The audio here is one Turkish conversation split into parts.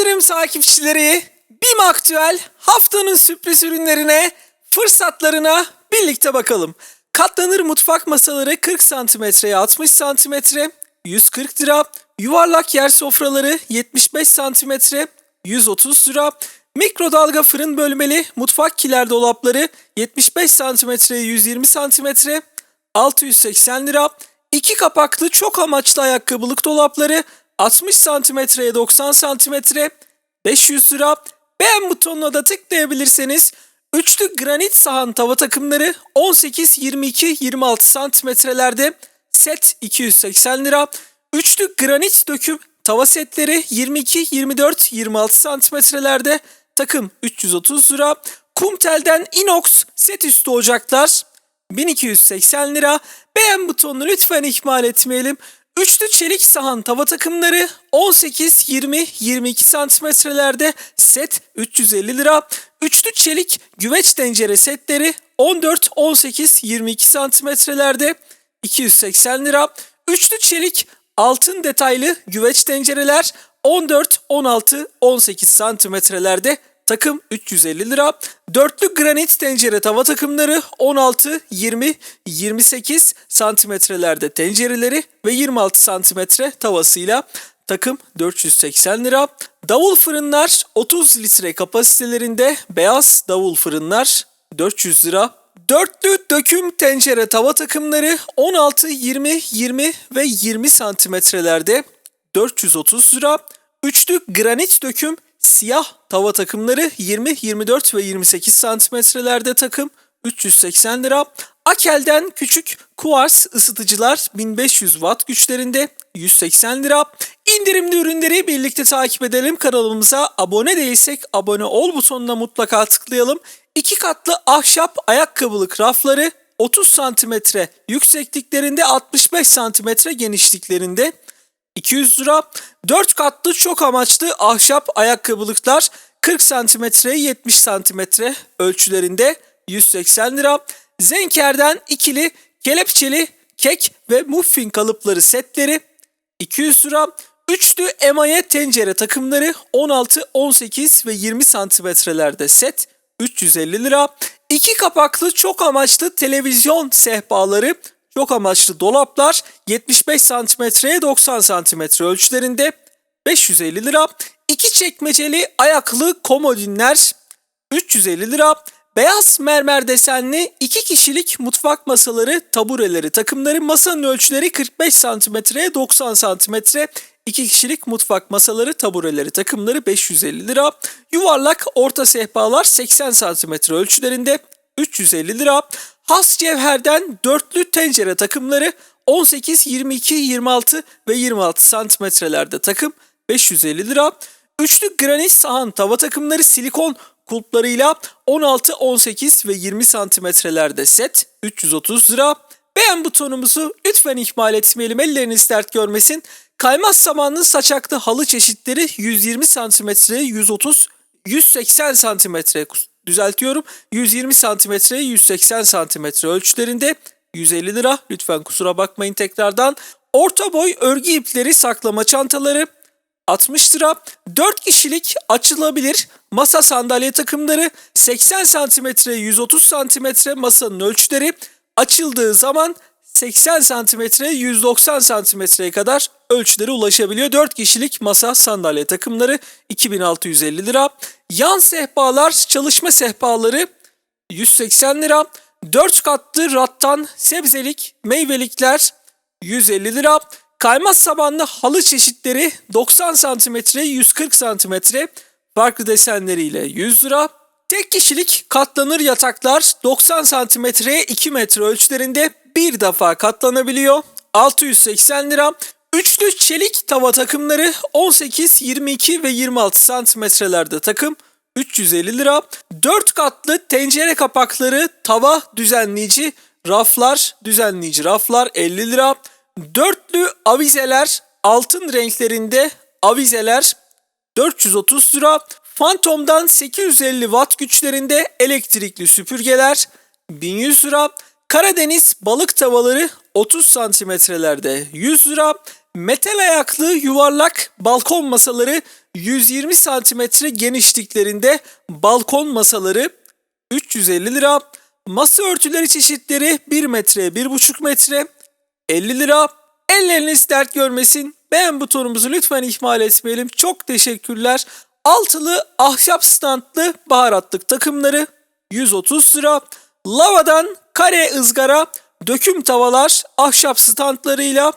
İndirim takipçileri BİM Aktüel haftanın sürpriz ürünlerine, fırsatlarına birlikte bakalım. Katlanır mutfak masaları 40 santimetreye 60 santimetre 140 lira. Yuvarlak yer sofraları 75 santimetre 130 lira. Mikrodalga fırın bölmeli mutfak kiler dolapları 75 santimetreye 120 santimetre 680 lira. İki kapaklı çok amaçlı ayakkabılık dolapları 60 santimetreye 90 santimetre 500 lira. Beğen butonuna da tıklayabilirseniz üçlü granit sahan tava takımları 18, 22, 26 santimetrelerde set 280 lira. Üçlü granit döküm tava setleri 22, 24, 26 santimetrelerde takım 330 lira. Kumtel'den inox set üstü ocaklar 1280 lira. Beğen butonunu lütfen ihmal etmeyelim. Üçlü çelik sahan tava takımları 18, 20, 22 santimetrelerde set 350 lira. Üçlü çelik güveç tencere setleri 14, 18, 22 santimetrelerde 280 lira. Üçlü çelik altın detaylı güveç tencereler 14, 16, 18 santimetrelerde takım 350 lira. Dörtlü granit tencere tava takımları 16, 20, 28 santimetrelerde tencereleri ve 26 santimetre tavasıyla takım 480 lira. Davul fırınlar 30 litre kapasitelerinde beyaz davul fırınlar 400 lira. Dörtlü döküm tencere tava takımları 16, 20, 20 ve 20 santimetrelerde 430 lira. Üçlü granit döküm siyah tava takımları 20, 24 ve 28 santimetrelerde takım 380 lira. Akel'den küçük kuvars ısıtıcılar 1500 watt güçlerinde 180 lira. İndirimli ürünleri birlikte takip edelim. Kanalımıza abone değilsek abone ol butonuna mutlaka tıklayalım. İki katlı ahşap ayakkabılık rafları 30 santimetre yüksekliklerinde 65 santimetre genişliklerinde 200 lira. 4 katlı çok amaçlı ahşap ayakkabılıklar 40 santimetre 70 santimetre ölçülerinde 180 lira. Zenker'den ikili kelepçeli kek ve muffin kalıpları setleri 200 lira. Üçlü emaye tencere takımları 16, 18 ve 20 santimetrelerde set 350 lira. İki kapaklı çok amaçlı televizyon sehpaları çok amaçlı dolaplar 75 santimetreye 90 santimetre ölçülerinde 550 lira. İki çekmeceli ayaklı komodinler 350 lira. Beyaz mermer desenli iki kişilik mutfak masaları, tabureleri, takımları masanın ölçüleri 45 santimetreye 90 santimetre. 2 kişilik mutfak masaları, tabureleri, takımları 550 lira. Yuvarlak orta sehpalar 80 santimetre ölçülerinde 350 lira. Has cevherden dörtlü tencere takımları 18, 22, 26 ve 26 santimetrelerde takım 550 lira. Üçlü granit sahan tava takımları silikon kulplarıyla 16, 18 ve 20 santimetrelerde set 330 lira. Beğen butonumuzu lütfen ihmal etmeyelim elleriniz dert görmesin. Kaymaz samanlı saçaklı halı çeşitleri 120 santimetreye 130 180 santimetre düzeltiyorum. 120 santimetreye 180 santimetre ölçülerinde 150 lira. Lütfen kusura bakmayın tekrardan. Orta boy örgü ipleri saklama çantaları 60 lira. 4 kişilik açılabilir masa sandalye takımları 80 santimetre 130 santimetre masanın ölçüleri açıldığı zaman 80 santimetre 190 santimetreye kadar ölçüleri ulaşabiliyor. 4 kişilik masa sandalye takımları 2650 lira. Yan sehpalar çalışma sehpaları 180 lira. 4 katlı rattan sebzelik meyvelikler 150 lira. Kaymaz sabanlı halı çeşitleri 90 santimetre 140 santimetre farklı desenleriyle 100 lira. Tek kişilik katlanır yataklar 90 santimetreye 2 metre ölçülerinde bir defa katlanabiliyor. 680 lira. Üçlü çelik tava takımları 18, 22 ve 26 santimetrelerde takım 350 lira. 4 katlı tencere kapakları tava düzenleyici raflar düzenleyici raflar 50 lira. Dörtlü avizeler altın renklerinde avizeler 430 lira. Phantom'dan 850 watt güçlerinde elektrikli süpürgeler 1100 lira. Karadeniz balık tavaları 30 santimetrelerde 100 lira. metal ayaklı yuvarlak balkon masaları 120 santimetre genişliklerinde balkon masaları 350 lira. Masa örtüleri çeşitleri 1 metre 1,5 metre 50 lira. Elleriniz dert görmesin. Beğen butonumuzu lütfen ihmal etmeyelim. Çok teşekkürler. Altılı ahşap standlı baharatlık takımları 130 lira. Lavadan kare ızgara döküm tavalar ahşap standlarıyla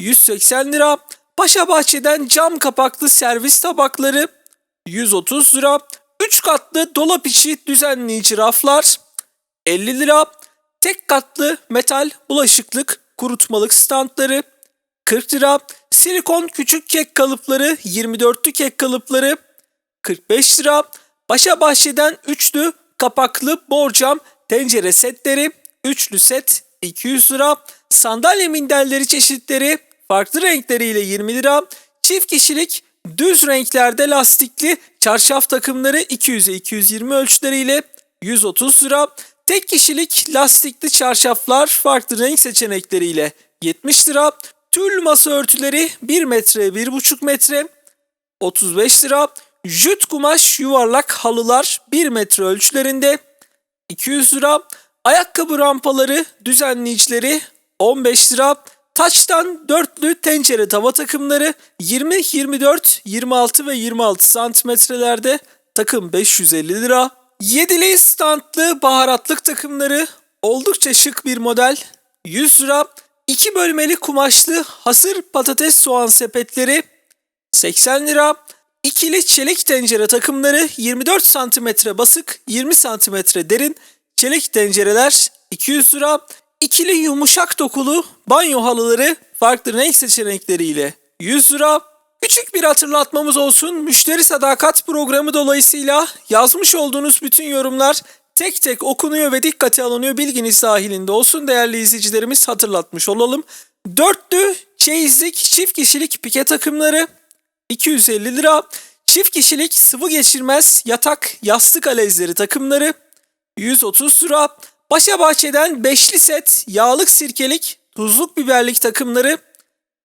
180 lira. Paşa Bahçe'den cam kapaklı servis tabakları 130 lira. 3 katlı dolap içi düzenleyici raflar 50 lira. Tek katlı metal bulaşıklık kurutmalık standları 40 lira. Silikon küçük kek kalıpları 24'lü kek kalıpları 45 lira. Paşa Bahçe'den üçlü kapaklı borcam tencere setleri, üçlü set 200 lira. Sandalye minderleri çeşitleri farklı renkleriyle 20 lira. Çift kişilik düz renklerde lastikli çarşaf takımları 200'e 220 ölçüleriyle 130 lira. Tek kişilik lastikli çarşaflar farklı renk seçenekleriyle 70 lira. Tül masa örtüleri 1 metre 1,5 metre 35 lira. Jüt kumaş yuvarlak halılar 1 metre ölçülerinde 200 lira. Ayakkabı rampaları düzenleyicileri 15 lira. Taçtan dörtlü tencere tava takımları 20, 24, 26 ve 26 santimetrelerde takım 550 lira. Yedili standlı baharatlık takımları oldukça şık bir model 100 lira. 2 bölmeli kumaşlı hasır patates soğan sepetleri 80 lira. İkili çelik tencere takımları 24 santimetre basık, 20 santimetre derin çelik tencereler 200 lira. İkili yumuşak dokulu banyo halıları farklı renk seçenekleriyle 100 lira. Küçük bir hatırlatmamız olsun. Müşteri sadakat programı dolayısıyla yazmış olduğunuz bütün yorumlar tek tek okunuyor ve dikkate alınıyor. Bilginiz dahilinde olsun değerli izleyicilerimiz hatırlatmış olalım. Dörtlü çeyizlik çift kişilik pike takımları 250 lira. Çift kişilik sıvı geçirmez yatak yastık alezleri takımları 130 lira. Paşa Bahçe'den beşli set yağlık sirkelik tuzluk biberlik takımları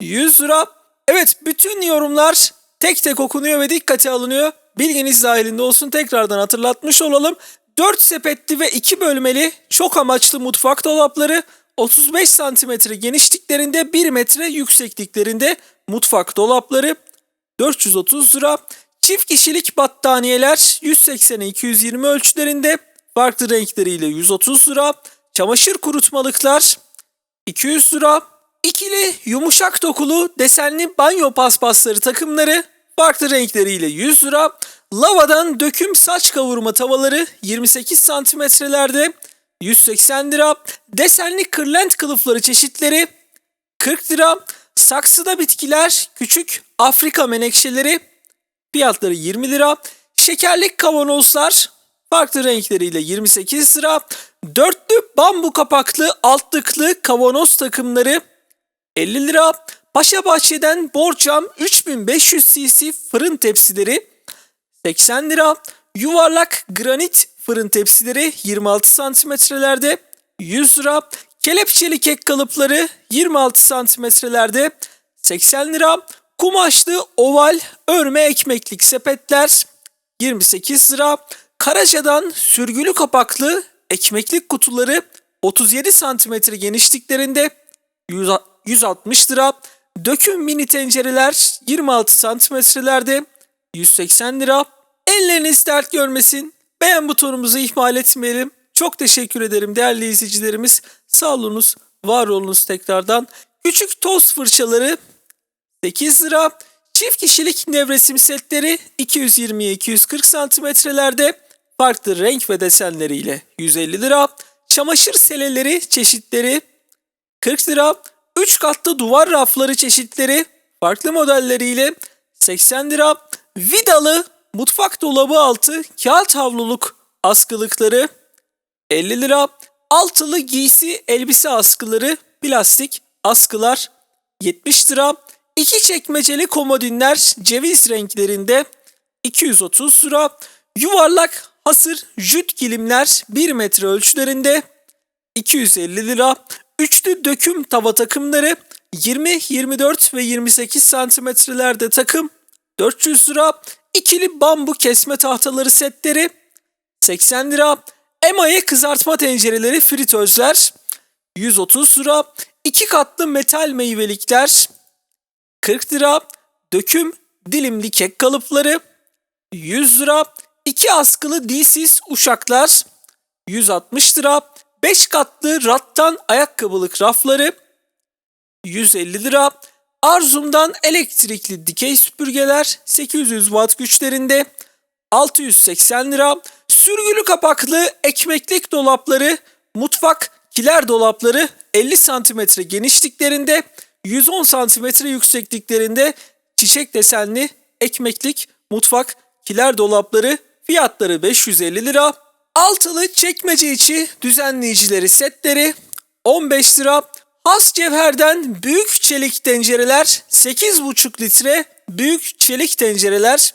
100 lira. Evet bütün yorumlar tek tek okunuyor ve dikkate alınıyor. Bilginiz dahilinde olsun tekrardan hatırlatmış olalım. 4 sepetli ve 2 bölmeli çok amaçlı mutfak dolapları 35 santimetre genişliklerinde 1 metre yüksekliklerinde mutfak dolapları 430 lira. Çift kişilik battaniyeler 180'e 220 ölçülerinde farklı renkleriyle 130 lira. Çamaşır kurutmalıklar 200 lira. İkili yumuşak dokulu desenli banyo paspasları takımları farklı renkleriyle 100 lira. Lavadan döküm saç kavurma tavaları 28 santimetrelerde 180 lira. Desenli kırlent kılıfları çeşitleri 40 lira. Saksıda bitkiler küçük Afrika menekşeleri fiyatları 20 lira. Şekerlik kavanozlar farklı renkleriyle 28 lira. Dörtlü bambu kapaklı altlıklı kavanoz takımları 50 lira. Paşa Bahçe'den borcam 3500 cc fırın tepsileri 80 lira. Yuvarlak granit fırın tepsileri 26 santimetrelerde 100 lira. Kelepçeli kek kalıpları 26 santimetrelerde 80 lira. Kumaşlı oval örme ekmeklik sepetler 28 lira. Karaca'dan sürgülü kapaklı ekmeklik kutuları 37 santimetre genişliklerinde 100 160 lira. Döküm mini tencereler 26 santimetrelerde 180 lira. Elleriniz dert görmesin. Beğen butonumuzu ihmal etmeyelim. Çok teşekkür ederim değerli izleyicilerimiz. Sağ olunuz, var olunuz tekrardan. Küçük toz fırçaları 8 lira. Çift kişilik nevresim setleri 220'ye 240 santimetrelerde farklı renk ve desenleriyle 150 lira. Çamaşır seleleri çeşitleri 40 lira. 3 katlı duvar rafları çeşitleri farklı modelleriyle 80 lira. Vidalı mutfak dolabı altı kağıt havluluk askılıkları 50 lira. Altılı giysi elbise askıları plastik askılar 70 lira. İki çekmeceli komodinler ceviz renklerinde 230 lira. Yuvarlak hasır jüt kilimler 1 metre ölçülerinde 250 lira. Üçlü döküm tava takımları 20, 24 ve 28 santimetrelerde takım 400 lira. İkili bambu kesme tahtaları setleri 80 lira. Emaye kızartma tencereleri fritözler 130 lira. İki katlı metal meyvelikler 40 lira. Döküm dilimli kek kalıpları 100 lira. İki askılı dilsiz uşaklar 160 lira. 5 katlı rattan ayakkabılık rafları 150 lira. Arzum'dan elektrikli dikey süpürgeler 800 watt güçlerinde 680 lira. Sürgülü kapaklı ekmeklik dolapları, mutfak kiler dolapları 50 santimetre genişliklerinde, 110 santimetre yüksekliklerinde çiçek desenli ekmeklik mutfak kiler dolapları fiyatları 550 lira. Altılı çekmece içi düzenleyicileri setleri 15 lira. Has cevherden büyük çelik tencereler 8,5 litre büyük çelik tencereler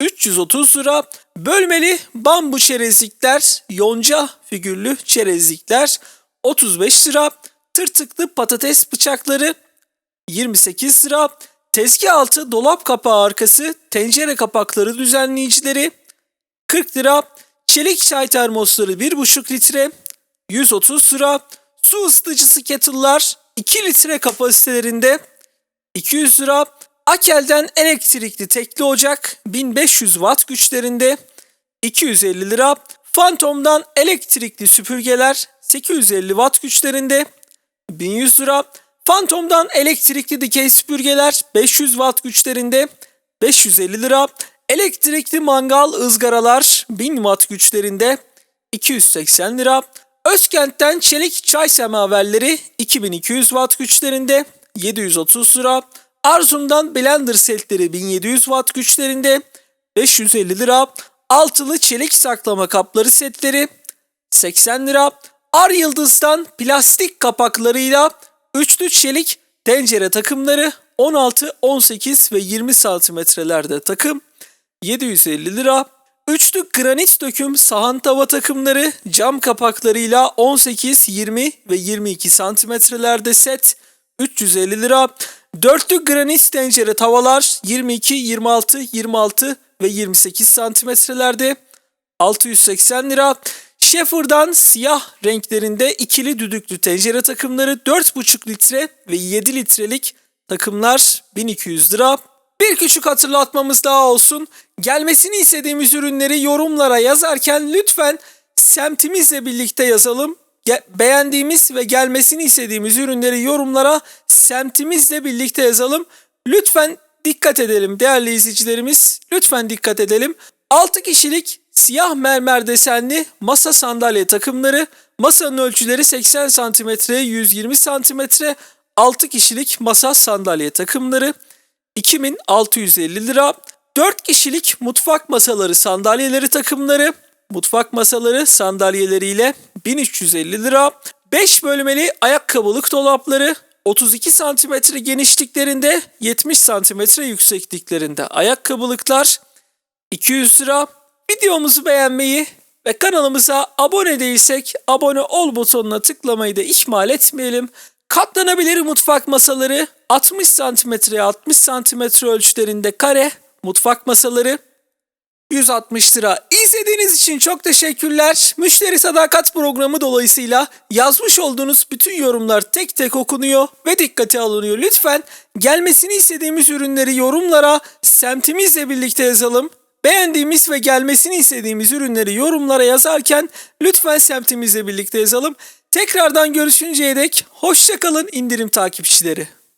330 lira. Bölmeli bambu çerezlikler, yonca figürlü çerezlikler 35 lira. Tırtıklı patates bıçakları 28 lira. Tezgah altı dolap kapağı arkası tencere kapakları düzenleyicileri 40 lira. Çelik çay termosları 1,5 litre 130 lira. Su ısıtıcısı kettle'lar 2 litre kapasitelerinde 200 lira. Akel'den elektrikli tekli ocak 1500 watt güçlerinde 250 lira. Phantom'dan elektrikli süpürgeler 850 watt güçlerinde 1100 lira. Phantom'dan elektrikli dikey süpürgeler 500 watt güçlerinde 550 lira. Elektrikli mangal ızgaralar 1000 watt güçlerinde 280 lira. Özkent'ten çelik çay semaverleri 2200 watt güçlerinde 730 lira. Arzum'dan blender setleri 1700 watt güçlerinde 550 lira. Altılı çelik saklama kapları setleri 80 lira. Ar Yıldız'dan plastik kapaklarıyla üçlü çelik tencere takımları 16, 18 ve 20 santimetrelerde takım 750 lira. Üçlü granit döküm sahan tava takımları cam kapaklarıyla 18, 20 ve 22 santimetrelerde set 350 lira. Dörtlü granit tencere tavalar 22, 26, 26 ve 28 santimetrelerde 680 lira. Şefır'dan siyah renklerinde ikili düdüklü tencere takımları 4,5 litre ve 7 litrelik takımlar 1200 lira. Bir küçük hatırlatmamız daha olsun. Gelmesini istediğimiz ürünleri yorumlara yazarken lütfen semtimizle birlikte yazalım. Beğendiğimiz ve gelmesini istediğimiz ürünleri yorumlara semtimizle birlikte yazalım. Lütfen dikkat edelim değerli izleyicilerimiz. Lütfen dikkat edelim. 6 kişilik siyah mermer desenli masa sandalye takımları. Masanın ölçüleri 80 cm, 120 cm. 6 kişilik masa sandalye takımları. 2650 lira. 4 kişilik mutfak masaları sandalyeleri takımları. Mutfak masaları sandalyeleriyle 1350 lira. 5 bölmeli ayakkabılık dolapları 32 santimetre genişliklerinde 70 santimetre yüksekliklerinde ayakkabılıklar 200 lira. Videomuzu beğenmeyi ve kanalımıza abone değilsek abone ol butonuna tıklamayı da ihmal etmeyelim. Katlanabilir mutfak masaları 60 santimetreye 60 santimetre ölçülerinde kare mutfak masaları 160 lira. İzlediğiniz için çok teşekkürler. Müşteri sadakat programı dolayısıyla yazmış olduğunuz bütün yorumlar tek tek okunuyor ve dikkate alınıyor. Lütfen gelmesini istediğimiz ürünleri yorumlara semtimizle birlikte yazalım. Beğendiğimiz ve gelmesini istediğimiz ürünleri yorumlara yazarken lütfen semtimizle birlikte yazalım. Tekrardan görüşünceye dek hoşçakalın indirim takipçileri.